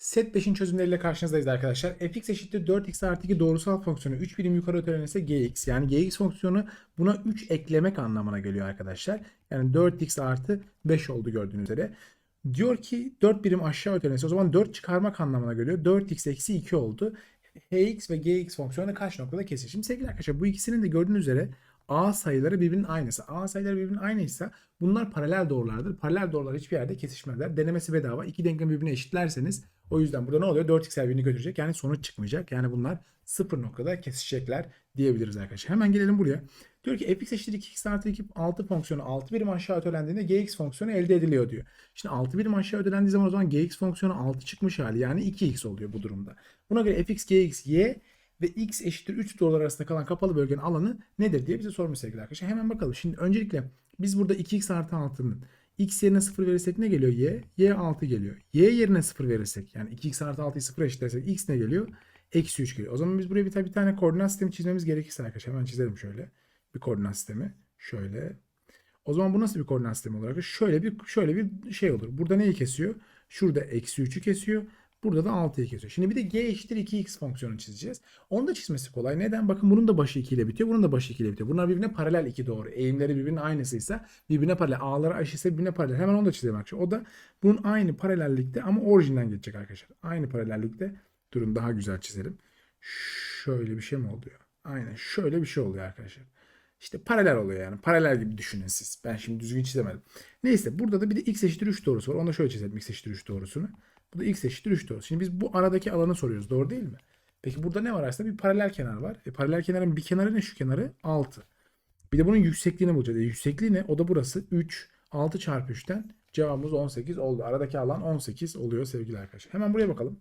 Set 5'in çözümleriyle karşınızdayız arkadaşlar. fx eşittir 4x artı 2 doğrusal fonksiyonu 3 birim yukarı ötelenirse gx. Yani gx fonksiyonu buna 3 eklemek anlamına geliyor arkadaşlar. Yani 4x artı 5 oldu gördüğünüz üzere. Diyor ki 4 birim aşağı ötelenirse o zaman 4 çıkarmak anlamına geliyor. 4x eksi 2 oldu. hx ve gx fonksiyonu kaç noktada kesişir? Şimdi sevgili arkadaşlar bu ikisinin de gördüğünüz üzere A sayıları birbirinin aynısı. A sayıları birbirinin aynıysa bunlar paralel doğrulardır. Paralel doğrular hiçbir yerde kesişmezler. Denemesi bedava. İki denklemi birbirine eşitlerseniz o yüzden burada ne oluyor? 4x birbirini götürecek. Yani sonuç çıkmayacak. Yani bunlar sıfır noktada kesişecekler diyebiliriz arkadaşlar. Hemen gelelim buraya. Diyor ki fx eşittir 2x artı 2 6 fonksiyonu 6 birim aşağı ötelendiğinde gx fonksiyonu elde ediliyor diyor. Şimdi 6 birim aşağı ötelendiği zaman o zaman gx fonksiyonu 6 çıkmış hali yani 2x oluyor bu durumda. Buna göre fx, gx, y ve x eşittir 3 doğrular arasında kalan kapalı bölgenin alanı nedir diye bize sormuş sevgili arkadaşlar. Hemen bakalım. Şimdi öncelikle biz burada 2x artı 6'nın x yerine 0 verirsek ne geliyor? y. y 6 geliyor. y yerine 0 verirsek yani 2x artı 6'yı 0 eşitlersek x ne geliyor? Eksi 3 geliyor. O zaman biz buraya bir tane, bir tane koordinat sistemi çizmemiz gerekirse arkadaşlar. Hemen çizelim şöyle. Bir koordinat sistemi. Şöyle. O zaman bu nasıl bir koordinat sistemi olarak? Şöyle bir şöyle bir şey olur. Burada neyi kesiyor? Şurada eksi 3'ü kesiyor. Burada da 6'yı kesiyor. Şimdi bir de g eşittir 2x fonksiyonu çizeceğiz. Onu da çizmesi kolay. Neden? Bakın bunun da başı 2 ile bitiyor. Bunun da başı 2 ile bitiyor. Bunlar birbirine paralel iki doğru. Eğimleri birbirinin aynısıysa birbirine paralel. A'ları eşitse birbirine paralel. Hemen onu da çizelim arkadaşlar. O da bunun aynı paralellikte ama orijinden geçecek arkadaşlar. Aynı paralellikte. Durun daha güzel çizelim. Şöyle bir şey mi oluyor? Aynen şöyle bir şey oluyor arkadaşlar. İşte paralel oluyor yani. Paralel gibi düşünün siz. Ben şimdi düzgün çizemedim. Neyse burada da bir de x eşittir 3 doğrusu var. Onu da şöyle çizelim x eşittir 3 doğrusunu. Bu da x eşittir 3 doğrusu. Şimdi biz bu aradaki alanı soruyoruz. Doğru değil mi? Peki burada ne var aslında? Bir paralel kenar var. E, paralel kenarın bir kenarı ne? Şu kenarı 6. Bir de bunun yüksekliğini bulacağız. E, yüksekliği ne? O da burası 3. 6 çarpı 3'ten cevabımız 18 oldu. Aradaki alan 18 oluyor sevgili arkadaşlar. Hemen buraya bakalım.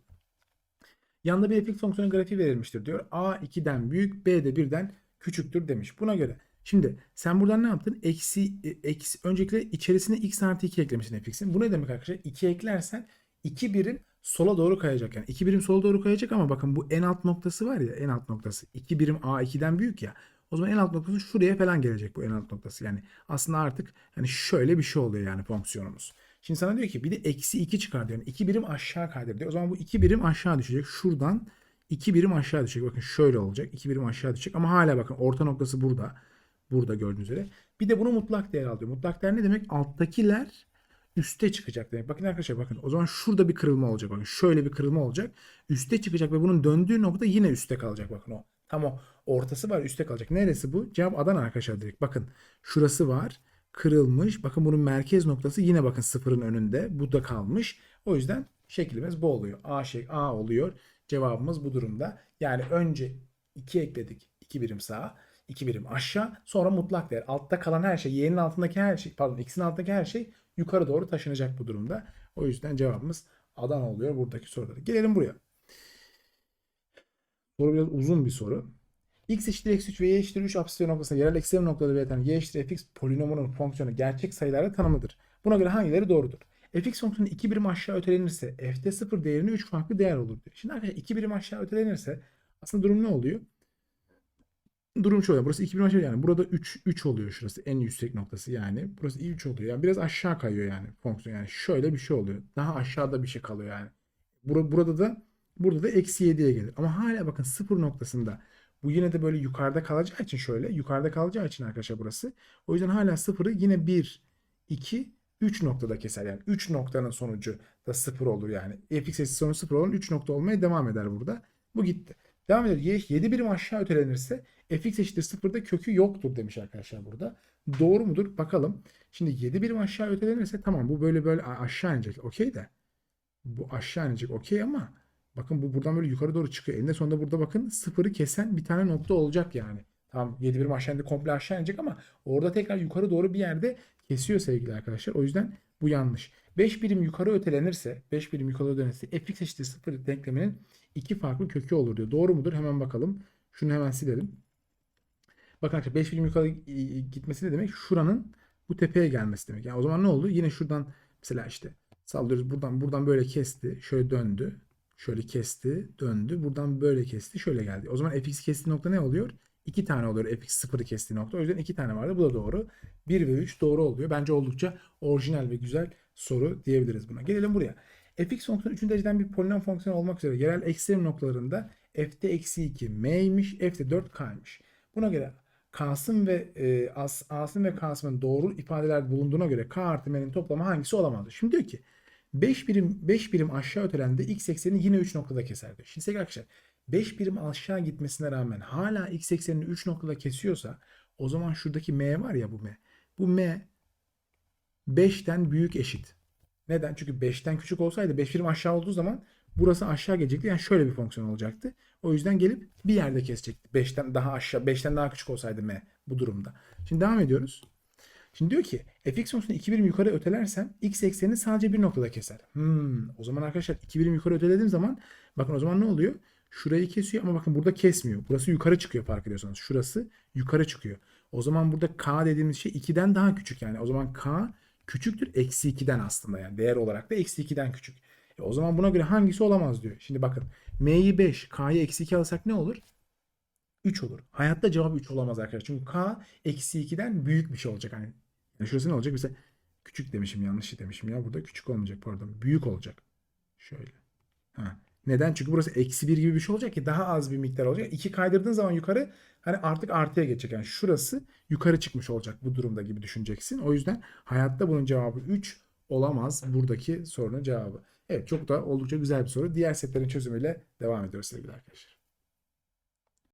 Yanında bir fx fonksiyonu grafiği verilmiştir diyor. A 2'den büyük, B de 1'den küçüktür demiş. Buna göre Şimdi sen buradan ne yaptın? Eksi, e, eksi öncelikle içerisine x artı 2 eklemişsin fx'in. Bu ne demek arkadaşlar? 2 eklersen 2 birim sola doğru kayacak. Yani 2 birim sola doğru kayacak ama bakın bu en alt noktası var ya en alt noktası. 2 birim a 2'den büyük ya. O zaman en alt noktası şuraya falan gelecek bu en alt noktası. Yani aslında artık hani şöyle bir şey oluyor yani fonksiyonumuz. Şimdi sana diyor ki bir de eksi 2 çıkar diyor. Yani 2 birim aşağı kaydır diyor. O zaman bu 2 birim aşağı düşecek. Şuradan 2 birim aşağı düşecek. Bakın şöyle olacak. 2 birim aşağı düşecek. Ama hala bakın orta noktası burada. Burada gördüğünüz üzere. Bir de bunu mutlak değer alıyor. Mutlak değer ne demek? Alttakiler üste çıkacak demek. Bakın arkadaşlar bakın o zaman şurada bir kırılma olacak. Bakın şöyle bir kırılma olacak. Üste çıkacak ve bunun döndüğü nokta yine üste kalacak. Bakın o. Tam o ortası var üste kalacak. Neresi bu? Cevap Adana arkadaşlar direkt. Bakın şurası var. Kırılmış. Bakın bunun merkez noktası yine bakın sıfırın önünde. Bu da kalmış. O yüzden şeklimiz bu oluyor. A şey A oluyor. Cevabımız bu durumda. Yani önce 2 ekledik. 2 birim sağa. 2 birim aşağı. Sonra mutlak değer. Altta kalan her şey, y'nin altındaki her şey, pardon x'in altındaki her şey yukarı doğru taşınacak bu durumda. O yüzden cevabımız Adana oluyor buradaki soruları. Gelelim buraya. Soru biraz uzun bir soru. x eşittir eksi 3 ve y eşittir 3 apsisyon noktasında yerel ekstrem noktada belirten y eşittir fx polinomunun fonksiyonu gerçek sayılarla tanımlıdır. Buna göre hangileri doğrudur? fx fonksiyonu 2 birim aşağı ötelenirse f'te 0 değerine 3 farklı değer olur diyor. Şimdi arkadaşlar 2 birim aşağı ötelenirse aslında durum ne oluyor? Durum şöyle. Burası 2 birim yani. Burada 3 3 oluyor şurası. En yüksek noktası yani. Burası 3 oluyor. Yani biraz aşağı kayıyor yani fonksiyon. Yani şöyle bir şey oluyor. Daha aşağıda bir şey kalıyor yani. Bur burada da burada da eksi 7'ye gelir. Ama hala bakın 0 noktasında bu yine de böyle yukarıda kalacağı için şöyle. Yukarıda kalacağı için arkadaşlar burası. O yüzden hala 0'ı yine 1, 2, 3 noktada keser. Yani 3 noktanın sonucu da 0 olur yani. fx eşit sonucu 0 olan 3 nokta olmaya devam eder burada. Bu gitti. Devam edelim. 7 birim aşağı ötelenirse fx eşittir 0'da kökü yoktur demiş arkadaşlar burada. Doğru mudur? Bakalım. Şimdi 7 birim aşağı ötelenirse tamam bu böyle böyle aşağı inecek. Okey de. Bu aşağı inecek okey ama bakın bu buradan böyle yukarı doğru çıkıyor. Eninde sonunda burada bakın sıfırı kesen bir tane nokta olacak yani. Tamam 7 birim aşağı indi komple aşağı inecek ama orada tekrar yukarı doğru bir yerde kesiyor sevgili arkadaşlar. O yüzden bu yanlış. 5 birim yukarı ötelenirse 5 birim yukarı ötelenirse fx eşittir 0 denkleminin iki farklı kökü olur diyor. Doğru mudur? Hemen bakalım. Şunu hemen silelim. Bakın arkadaşlar 5 birim yukarı gitmesi ne demek? Şuranın bu tepeye gelmesi demek. Yani o zaman ne oldu? Yine şuradan mesela işte sallıyoruz. Buradan buradan böyle kesti. Şöyle döndü. Şöyle kesti. Döndü. Buradan böyle kesti. Şöyle geldi. O zaman fx kestiği nokta ne oluyor? 2 tane oluyor fx sıfırı kestiği nokta. O yüzden 2 tane vardı. Bu da doğru. 1 ve 3 doğru oluyor. Bence oldukça orijinal ve güzel soru diyebiliriz buna. Gelelim buraya. fx fonksiyonu 3. dereceden bir polinom fonksiyonu olmak üzere yerel ekstrem noktalarında f'te eksi 2 m'ymiş, f'te 4 k'ymış. Buna göre Kasım ve e, As, Asım ve Kasım'ın doğru ifadeler bulunduğuna göre K artı M'nin toplamı hangisi olamazdı? Şimdi diyor ki 5 birim 5 birim aşağı ötelende x eksenini yine 3 noktada keser diyor. Şimdi sevgili arkadaşlar 5 birim aşağı gitmesine rağmen hala x eksenini 3 noktada kesiyorsa o zaman şuradaki m var ya bu m. Bu m 5'ten büyük eşit. Neden? Çünkü 5'ten küçük olsaydı 5 birim aşağı olduğu zaman burası aşağı gelecekti. Yani şöyle bir fonksiyon olacaktı. O yüzden gelip bir yerde kesecekti. 5'ten daha aşağı, 5'ten daha küçük olsaydı m bu durumda. Şimdi devam ediyoruz. Şimdi diyor ki fx fonksiyonu 2 birim yukarı ötelersem x eksenini sadece bir noktada keser. Hmm, o zaman arkadaşlar 2 birim yukarı ötelediğim zaman bakın o zaman ne oluyor? Şurayı kesiyor ama bakın burada kesmiyor. Burası yukarı çıkıyor fark ediyorsanız. Şurası yukarı çıkıyor. O zaman burada k dediğimiz şey 2'den daha küçük yani. O zaman k küçüktür eksi 2'den aslında yani. Değer olarak da eksi 2'den küçük. E o zaman buna göre hangisi olamaz diyor. Şimdi bakın m'yi 5 k'yı eksi 2 alırsak ne olur? 3 olur. Hayatta cevap 3 olamaz arkadaşlar. Çünkü k eksi 2'den büyük bir şey olacak. Yani şurası ne olacak? Mesela küçük demişim yanlış demişim ya. Burada küçük olmayacak pardon. Büyük olacak. Şöyle. Ha. Neden? Çünkü burası eksi 1 gibi bir şey olacak ki daha az bir miktar olacak. 2 kaydırdığın zaman yukarı hani artık artıya geçecek. Yani şurası yukarı çıkmış olacak bu durumda gibi düşüneceksin. O yüzden hayatta bunun cevabı 3 olamaz buradaki sorunun cevabı. Evet çok da oldukça güzel bir soru. Diğer setlerin çözümüyle devam ediyoruz sevgili arkadaşlar.